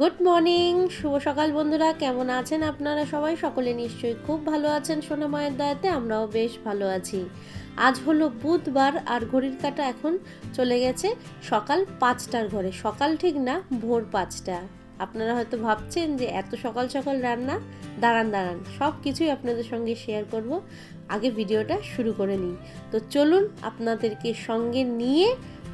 Good morning, শুভ সকাল বন্ধুরা, কেমন আছেন আপনারা সবাই? সকলে নিশ্চয়ই খুব ভালো আছেন সোনামায়ের দয়াতে, আমরাও বেশ ভালো আছি। আজ হলো বুধবার, আর ঘড়ির কাটা এখন চলে গেছে সকাল পাঁচটার ঘরে। সকাল ঠিক না, ভোর পাঁচটা। আপনারা হয়তো ভাবছেন যে এত সকাল সকাল রান্না, দাঁড়ান দাঁড়ান, সব কিছুই আপনাদের সঙ্গে শেয়ার করব। আগে ভিডিওটা শুরু করে নিই। তো চলুন আপনাদেরকে সঙ্গে নিয়ে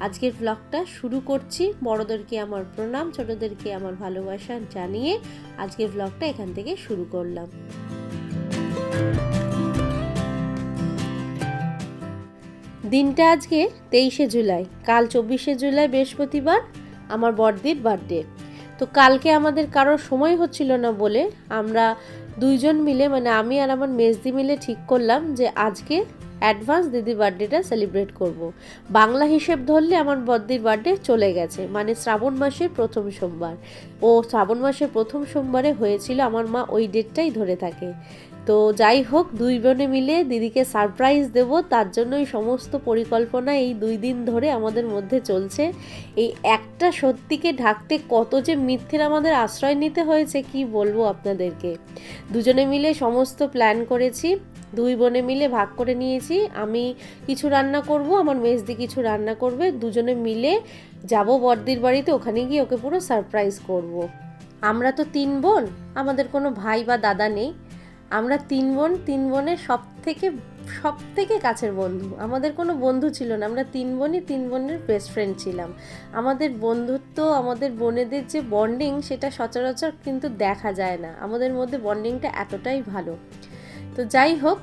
আজকের ব্লগটা শুরু করছি। বড়দেরকে আমার প্রণাম, ছোটদেরকে আমার ভালোবাসা জানিয়ে আজকের ব্লগটা এখান থেকে শুরু করলাম। দিনটা আজকে তেইশে জুলাই, কাল চব্বিশে জুলাই বৃহস্পতিবার, আমার বড়দির বার্থডে তো কালকে আমাদের কারোর সময় হচ্ছিল না বলে আমরা দুইজন মিলে মানে আমি আর আমার মেজদি মিলে ঠিক করলাম যে আজকে অ্যাডভান্স দিদির বার্থডেটা সেলিব্রেট করব। বাংলা হিসেব ধরলে আমার বদ্দির বার্থডে চলে গেছে মানে শ্রাবণ মাসের প্রথম সোমবার। ও শ্রাবণ মাসের প্রথম সোমবারে হয়েছিল আমার মা ওই ডেটটাই ধরে থাকে। তো যাই হোক, দুই বোনে মিলে দিদিকে সারপ্রাইজ দেব, তার জন্যই সমস্ত পরিকল্পনা এই দুই দিন ধরে আমাদের মধ্যে চলছে। এই একটা সত্যিকে ঢাকতে কত যে মিথ্যের আমাদের আশ্রয় নিতে হয়েছে, কি বলব আপনাদেরকে? দুজনে মিলে সমস্ত প্ল্যান করেছি। দুই বোনে মিলে ভাগ করে নিয়েছি। আমি কিছু রান্না করব, আমার মেজদি কিছু রান্না করবে, দুজনে মিলে যাব বর্দির বাড়িতে, ওখানে গিয়ে ওকে পুরো সারপ্রাইজ করব। আমরা তো তিন বোন, আমাদের কোনো ভাই বা দাদা নেই। আমরা তিন বোন, তিন বোনের সব থেকে সব থেকে কাছের বন্ধু। আমাদের কোনো বন্ধু ছিল না, আমরা তিন বোনই তিন বোনের বেস্ট ফ্রেন্ড ছিলাম। আমাদের বন্ধুত্ব, আমাদের বোনেদের যে বন্ডিং সেটা সচরাচর কিন্তু দেখা যায় না। আমাদের মধ্যে বন্ডিংটা এতটাই ভালো। তো যাই হোক,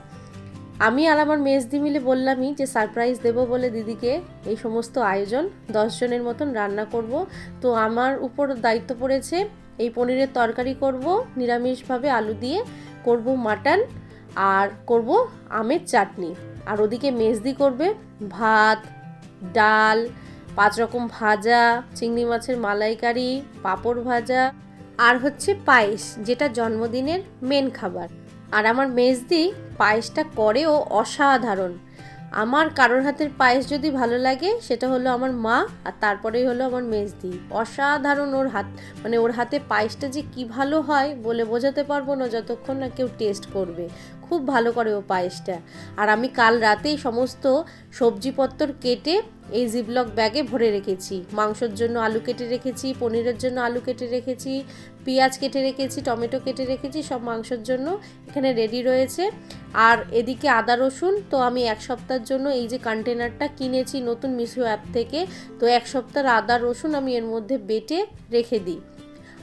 আমি আর আমার মেজদি মিলে বললামই যে সারপ্রাইজ দেব বলে দিদিকে এই সমস্ত আয়োজন। দশজনের মতন রান্না করব। তো আমার উপর দায়িত্ব পড়েছে এই পনিরের তরকারি করব, নিরামিষভাবে আলু দিয়ে করব মাটন আর করব আমের চাটনি। আর ওদিকে মেজদি করবে ভাত, ডাল, পাঁচ রকম ভাজা, চিংড়ি মাছের মালাইকারি, পাঁপড় ভাজা আর হচ্ছে পায়েস, যেটা জন্মদিনের মেন খাবার। আর আমার মেজদি পায়েসটা করেও অসাধারণ। আমার কারোর হাতের পায়েস যদি ভালো লাগে, সেটা হলো আমার মা, আর তারপরেই হলো আমার মেজদি। অসাধারণ ওর হাত মানে ওর হাতে পায়েসটা যে কি ভালো হয় বলে বোঝাতে পারব না, যতক্ষণ না কেউ টেস্ট করবে। খুব ভালো করে ও পায়েসটা। আর আমি কাল রাতেই সমস্ত সবজিপত্র কেটে এই জিবলক ব্যাগে ভরে রেখেছি। মাংসর জন্য আলু কেটে রেখেছি, পনিরের জন্য আলু কেটে রেখেছি, পেঁয়াজ কেটে রেখেছি, টমেটো কেটে রেখেছি, সব মাংসর জন্য এখানে রেডি রয়েছে। আর এদিকে আদা রসুন, তো আমি এক সপ্তাহের জন্য এই যে কন্টেনারটা কিনেছি নতুন মিশো অ্যাপ থেকে, তো এক সপ্তাহের আদা রসুন আমি এর মধ্যে বেটে রেখে দিই।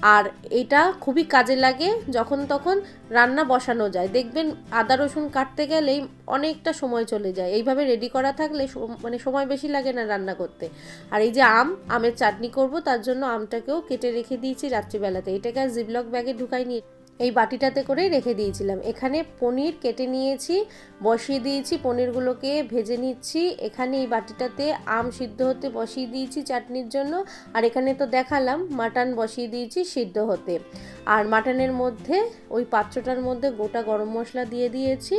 আর এটা খুবই কাজে লাগে যখন তখন রান্না বসানো যায়। দেখবেন আদা, রসুন কাটতে গেলেই অনেকটা সময় চলে যায়। এইভাবে রেডি করা থাকলে মানে সময় বেশি লাগে না রান্না করতে। আর এই যে আম, আমের চাটনি করব, তার জন্য আমটাকেও কেটে রেখে দিয়েছি রাত্রিবেলাতে। এটাকে আর জিবলক ব্যাগে ঢুকাই নিয়ে এই বাটিটাতে করেই রেখে দিয়েছিলাম। এখানে পনির কেটে নিয়েছি, বসিয়ে দিয়েছি, পনিরগুলোকে ভেজে নিচ্ছি। এখানে এই বাটিটাতে আম সিদ্ধ হতে বসিয়ে দিয়েছি চাটনির জন্য। আর এখানে তো দেখালাম, মাটন বসিয়ে দিয়েছি সিদ্ধ হতে। আর মাটনের মধ্যে, ওই পাত্রটার মধ্যে গোটা গরম মশলা দিয়ে দিয়েছি।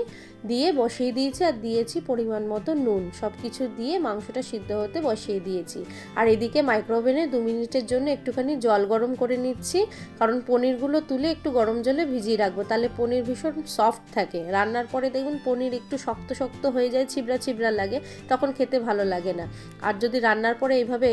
দিয়ে বসিয়ে দিয়েছি আর দিয়েছি পরিমাণ মতো নুন। সব কিছু দিয়ে মাংসটা সিদ্ধ হতে বসিয়ে দিয়েছি। আর এদিকে মাইক্রোওভেনে দু মিনিটের জন্য একটুখানি জল গরম করে নিচ্ছি। কারণ পনিরগুলো তুলে একটু গরম জলে ভিজিয়ে রাখব। তাহলে পনির ভীষণ সফট থাকে। রান্নার পরে দেখুন পনির একটু শক্ত শক্ত হয়ে যায়, ছিবড়া ছিবড়া লাগে, তখন খেতে ভালো লাগে না। আর যদি রান্নার পরে এইভাবে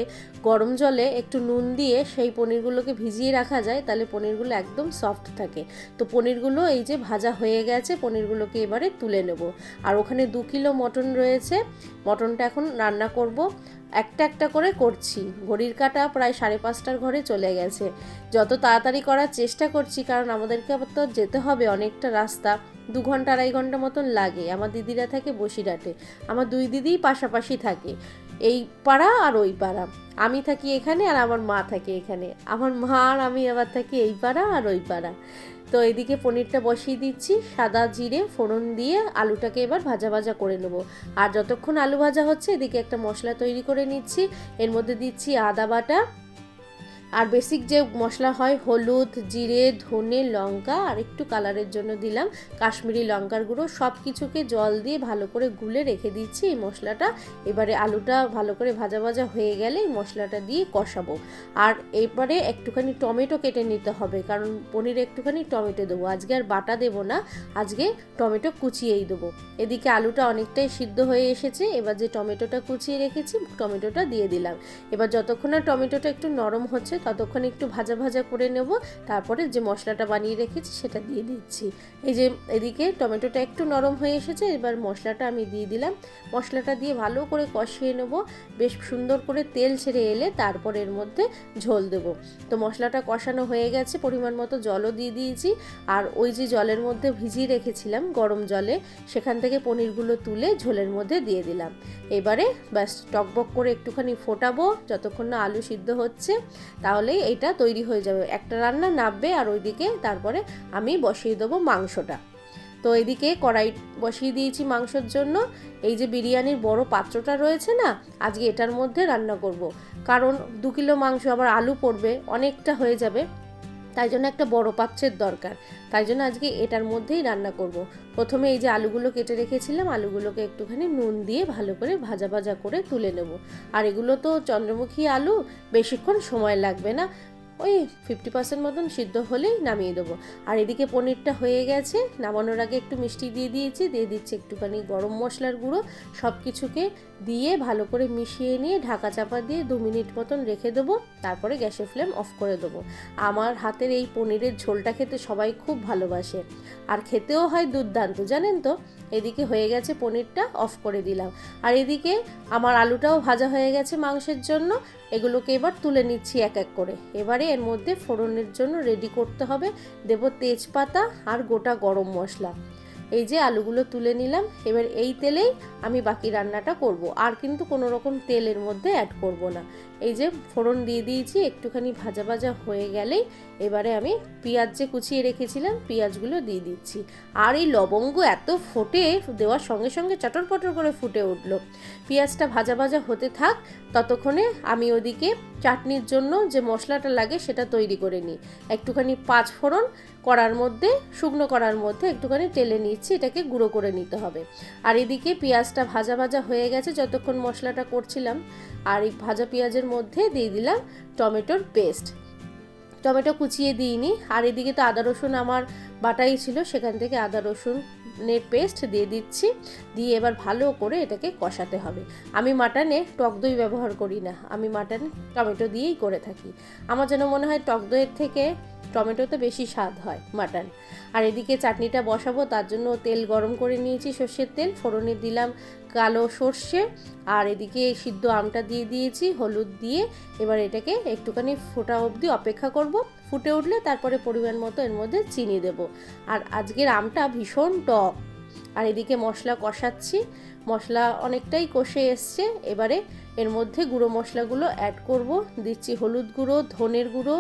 গরম জলে একটু নুন দিয়ে সেই পনিরগুলোকে ভিজিয়ে রাখা যায়, তাহলে পনিরগুলো একদম সফট থাকে। তো পনিরগুলো এই যে ভাজা হয়ে গেছে, পনিরগুলোকে এবারে তুলে নেব। আর ওখানে দু কিলো মটন রয়েছে। মটনটা এখন রান্না করব। একটা একটা করে করছি। ঘড়ির কাটা প্রায় সাড়ে পাঁচটার ঘরে চলে গেছে। যত তাড়াতাড়ি করার চেষ্টা করছি, কারণ আমাদেরকে তো যেতে হবে অনেকটা রাস্তা। দু ঘণ্টা, আড়াই ঘণ্টা মতন লাগে। আমার দিদিরা থাকে বসিরহাটে। আমার দুই দিদিই পাশাপাশি থাকে। এই পাড়া আর ওই পাড়া। আমি থাকি এখানে আর আমার মা থাকে এখানে। আমার মা আর আমি আবার থাকি এই পাড়া আর ওই পাড়া। তো এদিকে পনিরটা বসিয়ে দিচ্ছি, সাদা জিরে, ফোড়ন দিয়ে আলুটাকে এবার ভাজা ভাজা করে নেব। আর যতক্ষণ আলু ভাজা হচ্ছে, এদিকে একটা মশলা তৈরি করে নিচ্ছি। এর মধ্যে দিচ্ছি আদা বাটা আর বেসিক যে মশলা হয়, হলুদ, জিরে, ধনে, লঙ্কা, আর একটু কালারের জন্য দিলাম কাশ্মীরি লঙ্কার গুঁড়ো। সব কিছুকে জল দিয়ে ভালো করে গুলে রেখে দিচ্ছি এই মশলাটা। এবারে আলুটা ভালো করে ভাজা ভাজা হয়ে গেলে এই মশলাটা দিয়ে কষাবো। আর এরপরে একটুখানি টমেটো কেটে নিতে হবে, কারণ পনির একটুখানি টমেটো দেবো। আজকে আর বাটা দেবো না, আজকে টমেটো কুচিয়েই দেবো। এদিকে আলুটা অনেকটাই সিদ্ধ হয়ে এসেছে, এবার যে টমেটোটা কুচিয়ে রেখেছি, টমেটোটা দিয়ে দিলাম। এবার যতক্ষণ না টমেটোটা একটু নরম হচ্ছে ততক্ষণ একটু ভাজা ভাজা করে নেব। তারপরে যে মশলাটা বানিয়ে রেখেছি সেটা দিয়ে দিচ্ছি। এই যে এদিকে টমেটোটা একটু নরম হয়ে এসেছে, এবার মশলাটা আমি দিয়ে দিলাম। মশলাটা দিয়ে ভালো করে কষিয়ে নেব। বেশ সুন্দর করে তেল ছেড়ে এলে তারপর এর মধ্যে ঝোল দেব। তো মশলাটা কষানো হয়ে গেছে, পরিমাণ মতো জলও দিয়ে দিয়েছি। আর ওই যে জলের মধ্যে ভিজিয়ে রেখেছিলাম গরম জলে, সেখান থেকে পনিরগুলো তুলে ঝোলের মধ্যে দিয়ে দিলাম। এবারে ব্যাস টকবক করে একটুখানি ফোটাবো, যতক্ষণ না আলু সিদ্ধ হচ্ছে। তাহলেই এটা তৈরি হয়ে যাবে। একটা রান্না নামবে আর ওইদিকে তারপরে আমি বসিয়ে দেবো মাংসটা। তো এদিকে কড়াই বসিয়ে দিয়েছি মাংসের জন্য। এই যে বিরিয়ানির বড় পাত্রটা রয়েছে না, আজকে এটার মধ্যে রান্না করব। কারণ দু কিলো মাংস আবার আলু পড়বে, অনেকটা হয়ে যাবে। তাই জন্য একটা বড় পাত্রের দরকার। তাই জন্য আজকে এটার মধ্যেই রান্না করব। প্রথমে এই যে আলুগুলো কেটে রেখেছিলাম, আলুগুলোকে একটুখানি নুন দিয়ে ভালো করে ভাজা ভাজা করে তুলে নেব। আর এগুলো তো চন্দ্রমুখী আলু, বেশিক্ষণ সময় লাগবে না। ওই ফিফটি পার্সেন্ট মতন সিদ্ধ হলেই নামিয়ে দেবো। আর এদিকে পনিরটা হয়ে গেছে, নামানোর আগে একটু মিষ্টি দিয়ে দিয়েছি, দিয়ে দিচ্ছি একটুখানি গরম মশলার গুঁড়ো সব কিছুকে দিয়ে ভালো করে মিশিয়ে নিয়ে ঢাকা চাপা দিয়ে দু মিনিট মতন রেখে দেবো। তারপরে গ্যাসের ফ্লেম অফ করে দেবো। আমার হাতের এই পনিরের ঝোলটা খেতে সবাই খুব ভালোবাসে। আর খেতেও হয় দুর্দান্ত, জানেন তো? এদিকে হয়ে গেছে পনিরটা, অফ করে দিলাম। আর এদিকে আমার আলুটাও ভাজা হয়ে গেছে মাংসের জন্য। এগুলোকে এবার তুলে নিচ্ছি এক এক করে। এবারে এর মধ্যে ফোড়নের জন্য রেডি করতে হবে। দেব তেজপাতা আর গোটা গরম মশলা। এই যে আলুগুলো তুলে নিলাম, এবার এই তেলেই আমি বাকি রান্নাটা করব। আর কিন্তু কোনো রকম তেলের মধ্যে অ্যাড করব না। এই যে ফোড়ন দিয়ে দিয়েছি, একটুখানি ভাজা ভাজা হয়ে গেলেই এবারে আমি পেঁয়াজ যে কুচিয়ে রেখেছিলাম, পেঁয়াজগুলো দিয়ে দিচ্ছি। আর এই লবঙ্গ এত ফোটে, দেওয়ার সঙ্গে সঙ্গে চটর পটর করে ফুটে উঠল। পেঁয়াজটা ভাজা ভাজা হতে থাক, ততক্ষণে আমি ওদিকে চাটনির জন্য যে মশলাটা লাগে সেটা তৈরি করে নিই। একটুখানি পাঁচ ফোড়ন করার মধ্যে, শুকনো করার মধ্যে একটুখানি টেলে নিচ্ছি, এটাকে গুঁড়ো করে নিতে হবে। আর এদিকে পেঁয়াজটা ভাজা ভাজা হয়ে গেছে, যতক্ষণ মশলাটা করছিলাম। আর এই ভাজা পেঁয়াজের মধ্যে দিয়ে দিলাম টমেটোর পেস্ট। টমেটো কুচিয়ে দিইনি। আর এদিকে তো আদা রসুন আমার বাটাই ছিল, সেখান থেকে আদা রসুনের পেস্ট দিয়ে দিচ্ছি। দিয়ে এবার ভালো করে এটাকে কষাতে হবে। আমি মাটনে টক দই ব্যবহার করি না। আমি মাটন টমেটো দিয়েই করে থাকি। আমার যেন মনে হয় টক দইয়ের থেকে টমেটোতে বেশি স্বাদ হয় মাটন। আর এদিকে চাটনিটা বসাবো, তার জন্য তেল গরম করে নিয়েছি সর্ষের তেল। ফোড়নে দিলাম কালো সর্ষে আর এদিকে সিদ্ধ আমটা দিয়ে দিয়েছি, হলুদ দিয়ে। এবার এটাকে একটুখানি ফোটা অবধি অপেক্ষা করব। ফুটে উঠলে তারপরে পরিমাণ মতো এর মধ্যে চিনি দেব। আর আজকের আমটা ভীষণ টক। আর এদিকে মশলা কষাচ্ছি। মশলা অনেকটাই কষে এসছে। এবারে এর মধ্যে গুঁড়ো মশলাগুলো অ্যাড করব। দিচ্ছি হলুদ গুঁড়ো, ধনের গুঁড়ো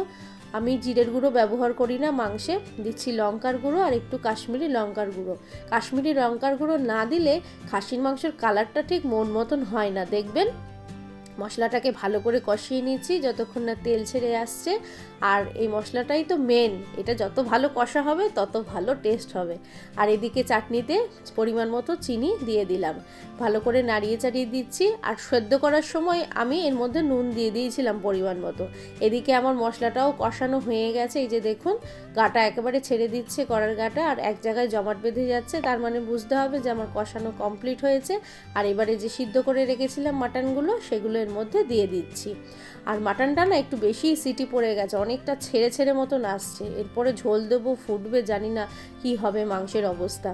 আমি জিরের গুঁড়ো ব্যবহার করি না মাংসে, দিচ্ছি লঙ্কার গুঁড়ো আর একটু কাশ্মীরি লঙ্কার গুঁড়ো। কাশ্মীরি লঙ্কার গুঁড়ো না দিলে খাসির মাংসের কালারটা ঠিক মন মতন হয় না, দেখবেন? মশলাটাকে ভালো করে কষিয়ে নিয়েছি, যতক্ষণ না তেল ছেড়ে আসছে। আর এই মশলাটাই তো মেন এটা যত ভালো কষা হবে, তত ভালো টেস্ট হবে। আর এদিকে চাটনিতে পরিমাণ মতো চিনি দিয়ে দিলাম। ভালো করে নাড়িয়ে চাড়িয়ে দিচ্ছি। আর সেদ্ধ করার সময় আমি এর মধ্যে নুন দিয়ে দিয়েছিলাম পরিমাণ মতো। এদিকে আমার মশলাটাও কষানো হয়ে গেছে। এই যে দেখুন, গাটা একেবারে ছেড়ে দিচ্ছে কড়ার গাটা। আর এক জায়গায় জমাট বেঁধে যাচ্ছে। তার মানে বুঝতে হবে যে আমার কষানো কমপ্লিট হয়েছে। আর এবারে যে সিদ্ধ করে রেখেছিলাম মাটনগুলো, সেগুলো এর মধ্যে দিয়ে দিচ্ছি। আর মাটনটা না একটু বেশি সিটি পড়ে গেছে। অনেকটা ছেড়ে ছেড়ে মতন আসছে। এরপরে ঝোল দেবো, ফুটবে, জানি না কি হবে মাংসের অবস্থা।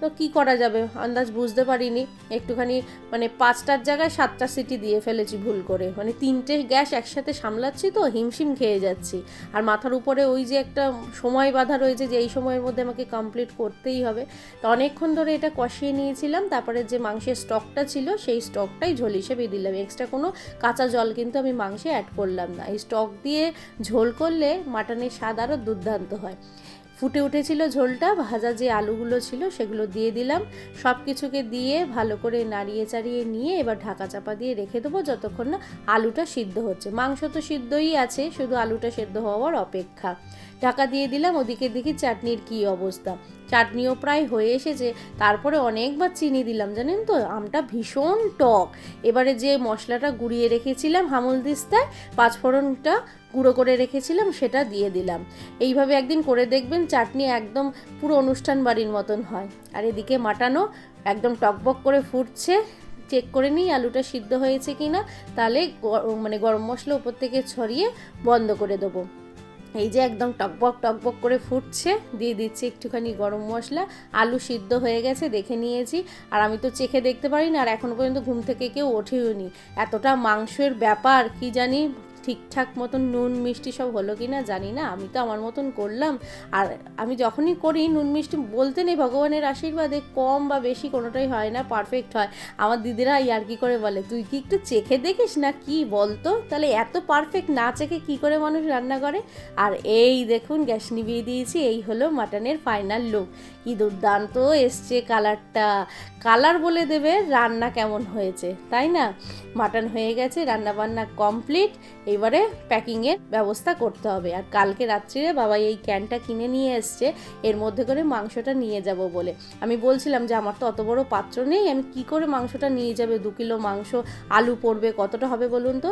তো কি করা যাবে? আন্দাজ বুঝতে পারিনি। একটুখানি মানে পাঁচটার জায়গায় সাতটা সিটি দিয়ে ফেলেছি ভুল করে। মানে তিনটে গ্যাস একসাথে সামলাচ্ছি তো, হিমশিম খেয়ে যাচ্ছি। আর মাথার উপরে ওই যে একটা সময় বাধা রয়েছে যে এই সময়ের মধ্যে আমাকে কমপ্লিট করতেই হবে। তো অনেকক্ষণ ধরে এটা কষিয়ে নিয়েছিলাম, তারপরে যে মাংসের স্টকটা ছিল, সেই স্টকটাই ঝোল হিসেবে দিলাম। এক্সট্রা কোনো কাঁচা জল কিন্তু আমি মাংসে অ্যাড করলাম না। এই স্টক দিয়ে ঝোল করলে মাটনের স্বাদ আরও দুর্দান্ত হয়। ফুটে উঠেছিল ঝোলটা, ভাজা যে আলুগুলো ছিল সেগুলো দিয়ে দিলাম। সব কিছুকে দিয়ে ভালো করে নাড়িয়ে চাড়িয়ে নিয়ে এবার ঢাকা চাপা দিয়ে রেখে দেবো যতক্ষণ না আলুটা সিদ্ধ হচ্ছে। মাংস তো সিদ্ধই আছে, শুধু আলুটা সেদ্ধ হওয়ার অপেক্ষা। ঢাকা দিয়ে দিলাম, ওদিকে দেখি চাটনির কি অবস্থা। চাটনিও প্রায় হয়ে এসেছে, তারপরে অনেকবার চিনি দিলাম, জানেন তো? আমটা ভীষণ টক। এবারে যে মশলাটা গুঁড়িয়ে রেখেছিলাম হামুল দিস্তায় পাঁচফোড়নটা গুঁড়ো করে রেখেছিলাম, সেটা দিয়ে দিলাম। এইভাবে একদিন করে দেখবেন চাটনি একদম পুরো অনুষ্ঠান বাড়ির মতন হয়। আর এদিকে মাটানো একদম টকবক করে ফুটছে। চেক করে নিই আলুটা সিদ্ধ হয়েছে কি না তাহলে মানে গরম মশলা উপর থেকে ছড়িয়ে বন্ধ করে দেবো। এই যে একদম টকবক টকবক করে ফুটছে, দিয়ে দিচ্ছি একটুখানি গরম মশলা। আলু সিদ্ধ হয়ে গেছে, দেখে নিয়েছি। আর আমি তো চেখে দেখতে পারি না আর এখনও পর্যন্ত ঘুম থেকে কেউ ওঠেও নি এতটা মাংসের ব্যাপার, কি জানি ঠিকঠাক মতন নুন, মিষ্টি সব হলো কি না জানি না। আমি তো আমার মতন করলাম। আর আমি যখনই করি, নুন, মিষ্টি বলতে নেই, ভগবানের আশীর্বাদে কম বা বেশি কোনোটাই হয় না পারফেক্ট হয়। আমার দিদিরা আর কি করে বলে, তুই কি একটু চেখে দেখিস না কি বলতো? তাহলে এত পারফেক্ট না চেখে কি করে মানুষ রান্না করে? আর এই দেখুন, গ্যাস নিভিয়ে দিয়েছি, এই হলো মাটনের ফাইনাল লুক কি দুর্দান্ত এসছে কালারটা। কালার বলে দেবে রান্না কেমন হয়েছে, তাই না? মাটন হয়ে গেছে রান্না বান্না কমপ্লিট, এবারে প্যাকিংয়ের ব্যবস্থা করতে হবে। আর কালকে রাত্রিরে বাবা এই ক্যানটা কিনে নিয়ে এসছে, এর মধ্যে করে মাংসটা নিয়ে যাব বলে। আমি বলছিলাম যে আমার তো অত বড় পাত্র নেই, আমি কি করে মাংসটা নিয়ে যাবে? দু কিলো মাংস, আলু পড়বে, কতটা হবে বলুন তো?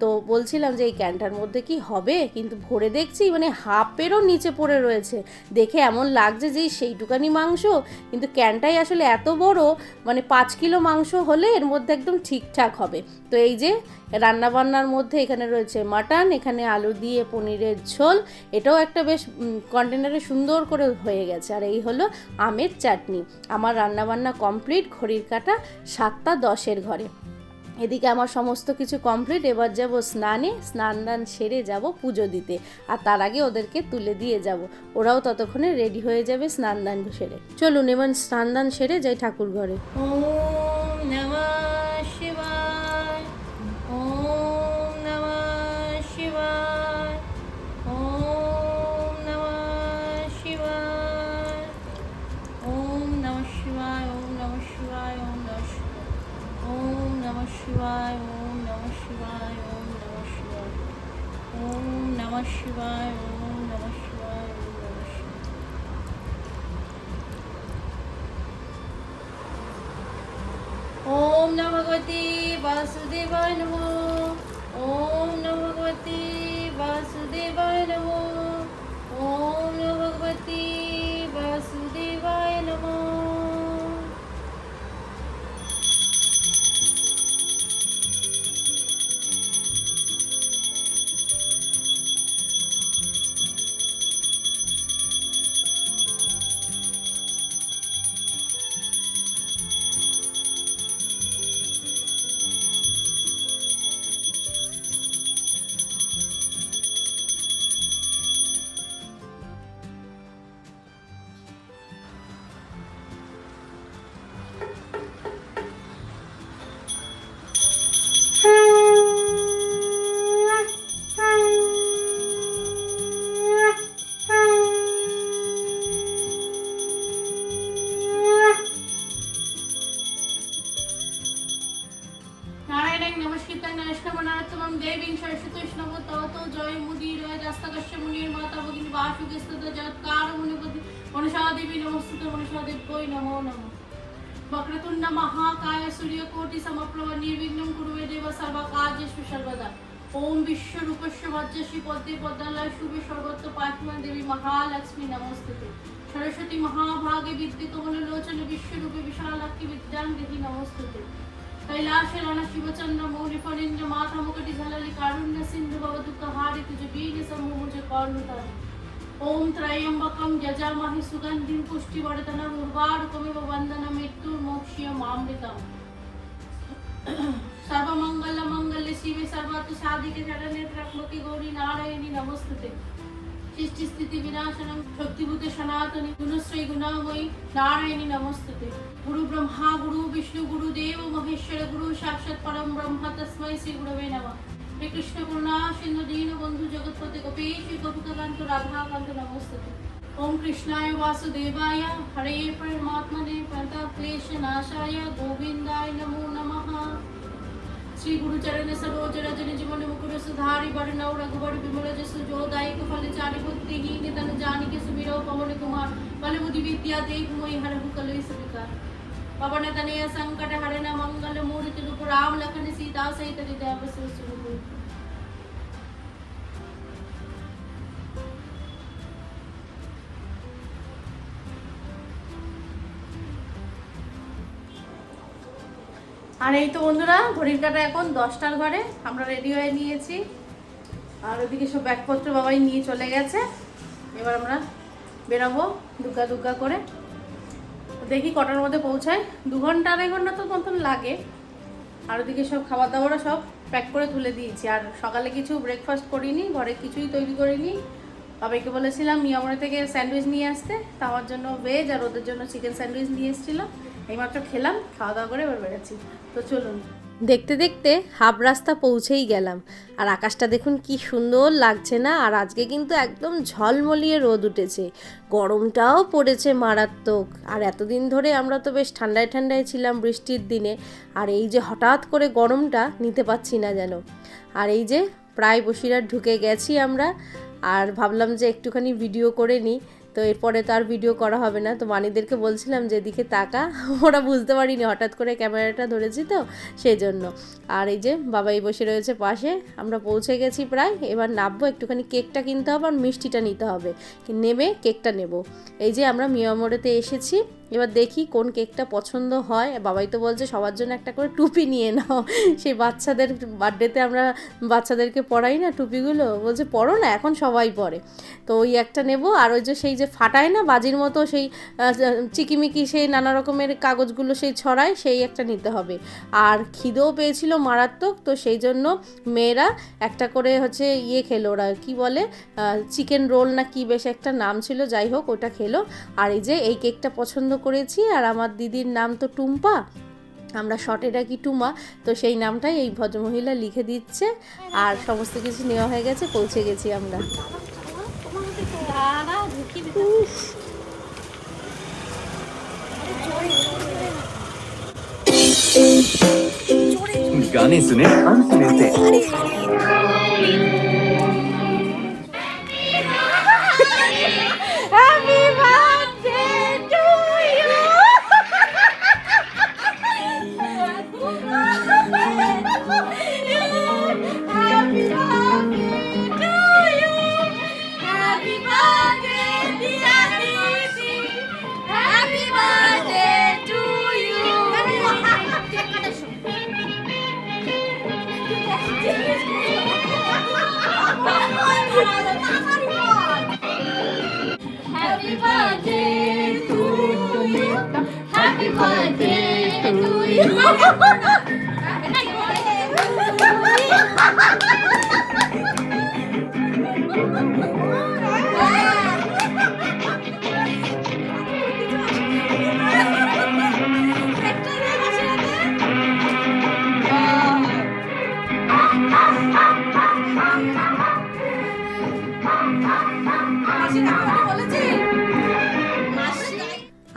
তো বলছিলাম যে এই ক্যানটার মধ্যে কি হবে? কিন্তু ভরে দেখছি মানে হাফেরও নিচে পড়ে রয়েছে। দেখে এমন লাগছে যে এই সেইটুকানি মাংস, কিন্তু ক্যানটাই আসলে এত বড় মানে পাঁচ কিলো মাংস হলে এর মধ্যে একদম ঠিকঠাক হবে। তো এই যে রান্না বান্নার মধ্যে এখানে রয়েছে মাটন, এখানে আলু দিয়ে পনিরের ঝোল, এটাও একটা বেশ কন্টেনারে সুন্দর করে হয়ে গেছে। আর এই হলো আমের চাটনি। আমার রান্নাবান্না কমপ্লিট ঘড়ির কাটা সাতটা দশের ঘরে। এদিকে আমার সমস্ত কিছু কমপ্লিট এবার যাব স্নানে, স্নান দান সেরে যাব পুজো দিতে। আর তার আগে ওদেরকে তুলে দিয়ে যাব। ওরাও ততক্ষণে রেডি হয়ে যাবে স্নান দান সেরে। চলুন, এবার স্নান দান সেরে যাই ঠাকুর ঘরে ওম ॐ শিবায়, ওম নমঃ শিবায়, ওম নমঃ শিবায়। ওম নম ভগবতে বাসুদেবায় নমঃ, ওম নম ভগবতে বাসুদেবায় নমঃ। মহালক্ষ্মী নমস্তুতে সরস্বতী মহাভাগে বিদ্যে কমললোচনে বিশ্বরূপে বিশালাক্ষী বিদ্যাং দেহি নমস্তুতে कैलाशरण शिवचंद्र मौर्य फणीन्द्र माथा मुकुटि झललि कारुण्य सिंधु भवदुःख हारि तुझ बीन समूह मुझे कौर्णुतर ओम त्रयंबकम यजामहि सुगंधिं पुष्टिवर्धनम् उर्वारुकमिव वन्दनं मृत्युर्मोक्ष्यमामृतम् सर्वमंगल मंगल शिवे सर्वत्र साधिके शरण्ये त्र्यंबके गौरी नारायणी नमस्ते সৃষ্টিস্থিতি বিনাশনম শক্তিভূতে সনাতনী গুণশ্রী গুণাময়ী নারায়ণী নমস্তুতে। গুরু ব্রহ্মা, গুরু বিষ্ণু, গুরু দেব, মহেশ্বর, গুরু সাক্ষাৎ পরম ব্রহ্মা তস্মৈ শ্রী গুরবে নমঃ। হে কৃষ্ণ করুণা সিন্ধু দীন বন্ধু জগৎপতি গোপীশ গোপকান্ত রাধাকান্ত নমস্তুতে। ওম কৃষ্ণায় বাসুদেবায় হরে পরমাত্মনে প্রতা ক্লেশ নাশায় গোবিন্দায় নমো নমঃ। श्री गुरु चरण सरोज रजन जीवन मुकुर सुधारि वर्णौ रघुवर विमल जसु जोदायक फल चारि बुद्धि निधन जानिके सुमिरो पवन कुमार बल बुद्धि विद्या देख मोहि हरहु कलि सुविकार पवन तनय संकट हरन मंगल मूर्ति रूप राम लखन सीता सहित हृदय बसु আর এই তো বন্ধুরা, ঘড়ির কাটা এখন দশটার ঘরে। আমরা রেডি হয়ে নিয়েছি। আর ওদিকে সব ব্যাগপত্র বাবাই নিয়ে চলে গেছে। এবার আমরা বেরোবো দুগ্গা দুগ্গা করে। দেখি কটার মধ্যে পৌঁছায়। দু ঘণ্টা, আড়াই ঘণ্টা তো মতন লাগে। আর ওদিকে সব খাবার দাবারও সব প্যাক করে তুলে দিয়েছি। আর সকালে কিছু ব্রেকফাস্ট করিনি, ঘরে কিছুই তৈরি করিনি। বাবাইকে বলেছিলাম মিয়ামরে থেকে স্যান্ডউইচ নিয়ে আসতে। তা আমার জন্য ভেজ আর ওদের জন্য চিকেন স্যান্ডউইচ নিয়ে এসেছিলাম। এইমাত্র খেলাম, খাওয়া দাওয়া করে এবার বেরোচ্ছি তো চলুন। দেখতে দেখতে হাফ রাস্তা পৌঁছেই গেলাম। আর আকাশটা দেখুন কি সুন্দর লাগছে না? আর আজকে কিন্তু একদম ঝলমলিয়ে রোদ উঠেছে। গরমটাও পড়েছে মারাত্মক। আর এতদিন ধরে আমরা তো বেশ ঠান্ডায় ঠান্ডায় ছিলাম বৃষ্টির দিনে। আর এই যে হঠাৎ করে গরমটা নিতে পারছি না যেন। আর এই যে প্রায় বসিরহাট ঢুকে গেছি আমরা। আর ভাবলাম যে একটুখানি ভিডিও করে নিই। তো এরপরে তো আর ভিডিও করা হবে না। তো মানিদেরকে বলছিলাম যে, এদিকে তাকা। ওরা বুঝতে পারিনি, হঠাৎ করে ক্যামেরাটা ধরেছি তো সেই জন্য আর এই যে বাবাই বসে রয়েছে পাশে, আমরা পৌঁছে গেছি প্রায়। এবার নামবো, একটুখানি কেকটা কিনতে হবে আর মিষ্টিটা নিতে হবে। নেবে, কেকটা নেব। এই যে, আমরা মিয়ামোড়েতে এসেছি। এবার দেখি কোন কেকটা পছন্দ হয়। বাবাই তো বলছে, সবার জন্য একটা করে টুপি নিয়ে নাও। সেই বাচ্চাদের বার্থডেতে আমরা বাচ্চাদেরকে পড়াই না টুপিগুলো। বলছে, পড়ো না, এখন সবাই পরে তো ওই একটা নেব। আর ওই যে সেই যে ফাটায় না, বাজির মতো সেই চিকিমিকি সেই নানা রকমের কাগজগুলো সেই ছড়ায়, সেই একটা নিতে হবে। আর খিদেও পেয়েছিল মারাত্মক, তো সেই জন্য মেয়েরা একটা করে হচ্ছে ইয়ে খেলো ওরা, কি বলে চিকেন রোল না কি বেশ একটা নাম ছিল, যাই হোক ওটা খেলো। আর এই যে এই কেকটা পছন্দ করেছি আর আমার দিদির নাম তো টুম্পা আমরা শর্টে ডাকি টুমা তো সেই নামটাই এই ভদ্রমহিলা লিখে দিচ্ছে আর সমস্ত কিছু নেওয়া হয়ে গেছে পৌঁছে গেছি আমরা गाने सुने हम सुने थे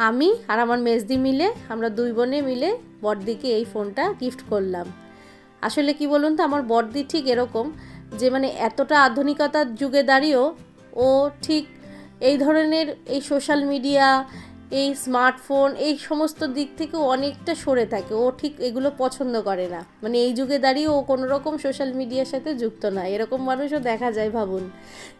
আমি আর আমার মেজদি মিলে, আমরা দুই বোনে মিলে বড়দিকে এই ফোনটা গিফট করলাম। আসলে কি বলুন তো, আমার বড়দি ঠিক এরকম। যে মানে এতটা আধুনিকতার যুগে দাঁড়িয়েও ও ঠিক এই ধরনের এই সোশ্যাল মিডিয়া এই স্মার্টফোন এই সমস্ত দিক থেকে অনেকটা সরে থাকে। ও ঠিক এগুলো পছন্দ করে না। মানে এই যুগে দাঁড়িয়ে ও কোনো রকম সোশ্যাল মিডিয়ার সাথে যুক্ত না। এরকম মানুষও দেখা যায় ভাবুন।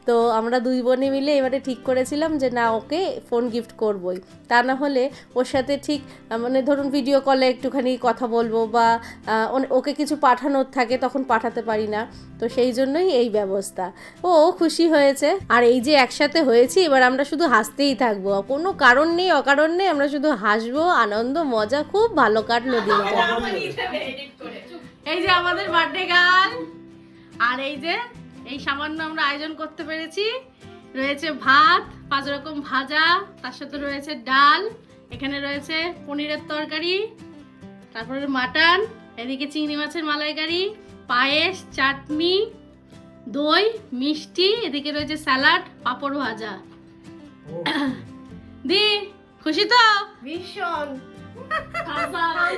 তো আমরা দুই বোনে মিলে এবারে ঠিক করেছিলাম যে, না, ওকে ফোন গিফট করবই। তা না হলে ওর সাথে ঠিক মানে ধরুন ভিডিও কলে একটুখানি কথা বলব বা ওকে কিছু পাঠানোর থাকে, তখন পাঠাতে পারি না। তো সেই জন্যই এই ব্যবস্থা। ও খুশি হয়েছে। আর এই যে একসাথে হয়েছি, এবার আমরা শুধু হাসতেই থাকব। কোনো কারণ নেই অকারণ নেই আমরা শুধু হাসবো আনন্দ মজা খুব ভালো কাটলো দিনটা। এই যে আমাদের বার্থডে গান আর এই যে এই সামান্য আমরা আয়োজন করতে পেরেছি। রয়েছে ভাত পাঁচ রকম ভাজা তার সাথে রয়েছে ডাল এখানে রয়েছে পনিরের তরকারি তারপরে মাটন এদিকে চিংড়ি মাছের মালাইকারি পায়েস চাটনি দই মিষ্টি এদিকে রয়েছে স্যালাড পাঁপড় ভাজা। দি খুশি তো? ভীষণ।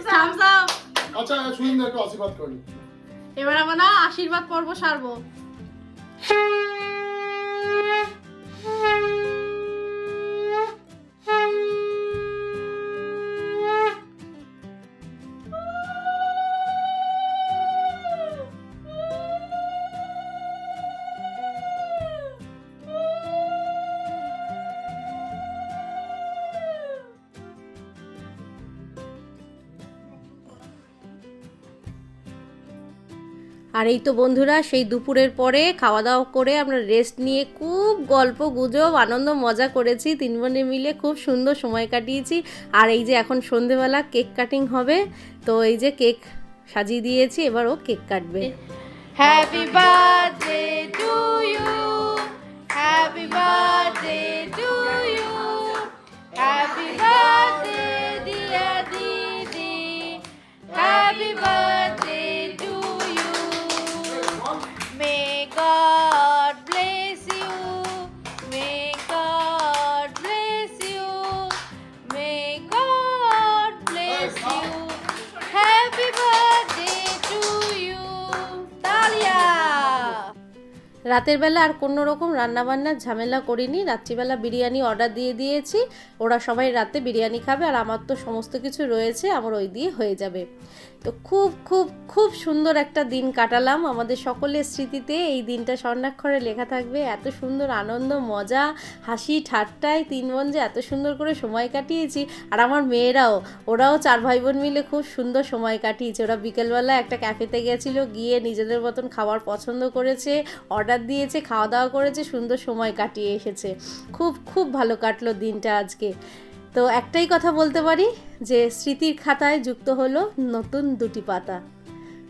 থামস আপ আচ্ছা সুন্দর একটু আশীর্বাদ করি এবার আমরা না আশীর্বাদ পর্ব সারবো। আর এই তো বন্ধুরা, সেই দুপুরের পরে খাওয়া দাওয়া করে আমরা রেস্ট নিয়ে খুব গল্প, গুজব, আনন্দ, মজা করেছি। তিন বোনে মিলে খুব সুন্দর সময় কাটিয়েছি। আর এই যে এখন সন্ধেবেলা কেক কাটিং হবে, তো এই যে কেক সাজিয়ে দিয়েছি, এবার ও কেক কাটবে। হ্যাপি বার্থডে রাতের বেলা আর কোনো রকম রান্নাবান্নার ঝামেলা করিনি। রাত্রিবেলা বিরিয়ানি অর্ডার দিয়ে দিয়েছি। ওরা সবাই রাতে বিরিয়ানি খাবে আর আমার তো সমস্ত কিছু রয়েছে, আমার ওই দিয়ে হয়ে যাবে। তো খুব খুব খুব সুন্দর একটা দিন কাটালাম। আমাদের সকলের স্মৃতিতে এই দিনটা স্বর্ণাক্ষরে লেখা থাকবে। এত সুন্দর আনন্দ, মজা, হাসি, ঠাট্টায় তিন বোন যে এত সুন্দর করে সময় কাটিয়েছি। আর আমার মেয়েরাও, ওরাও চার ভাই বোন মিলে খুব সুন্দর সময় কাটিয়েছে। ওরা বিকেলবেলা একটা ক্যাফেতে গেছিল, গিয়ে নিজেদের মতন খাবার পছন্দ করেছে, অর্ডার দিয়েছে খাওয়া দাওয়া করেছে, সুন্দর সময় কাটিয়ে এসেছে। খুব খুব ভালো কাটলো দিনটা আজকে। তো একটাই কথা বলতে পারি যে স্মৃতির খাতায় যুক্ত হলো নতুন দুটি পাতা।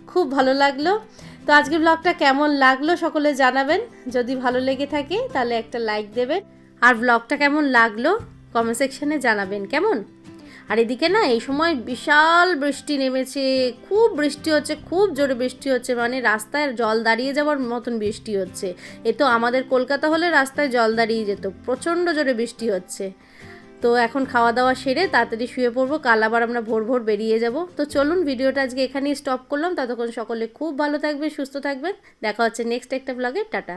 খুব ভালো লাগল। তো আজকের ব্লগটা কেমন লাগল সকলে জানাবেন। যদি ভালো লেগে থাকে তাহলে একটা লাইক দেবেন। আর ব্লগটা কেমন লাগল কমেন্ট সেকশনে জানাবেন, কেমন? আর এদিকে না, এই সময় বিশাল বৃষ্টি নেমেছে। খুব বৃষ্টি হচ্ছে, খুব জোরে বৃষ্টি হচ্ছে। মানে রাস্তায় জল দাঁড়িয়ে যাওয়ার মতন বৃষ্টি হচ্ছে। এ তো আমাদের কলকাতা হলে রাস্তায় জল দাঁড়িয়ে যেত। প্রচণ্ড জোরে বৃষ্টি হচ্ছে। তো এখন খাওয়া দাওয়া সেরে তাড়াতাড়ি শুয়ে পড়ব, কাল আবার আমরা ভোর ভোর বেরিয়ে যাব। তো চলুন ভিডিওটা আজকে এখানেই স্টপ করলাম। ততক্ষণ সকলে খুব ভালো থাকবে সুস্থ থাকবেন। দেখা হচ্ছে নেক্সট একটা ব্লগে টাটা।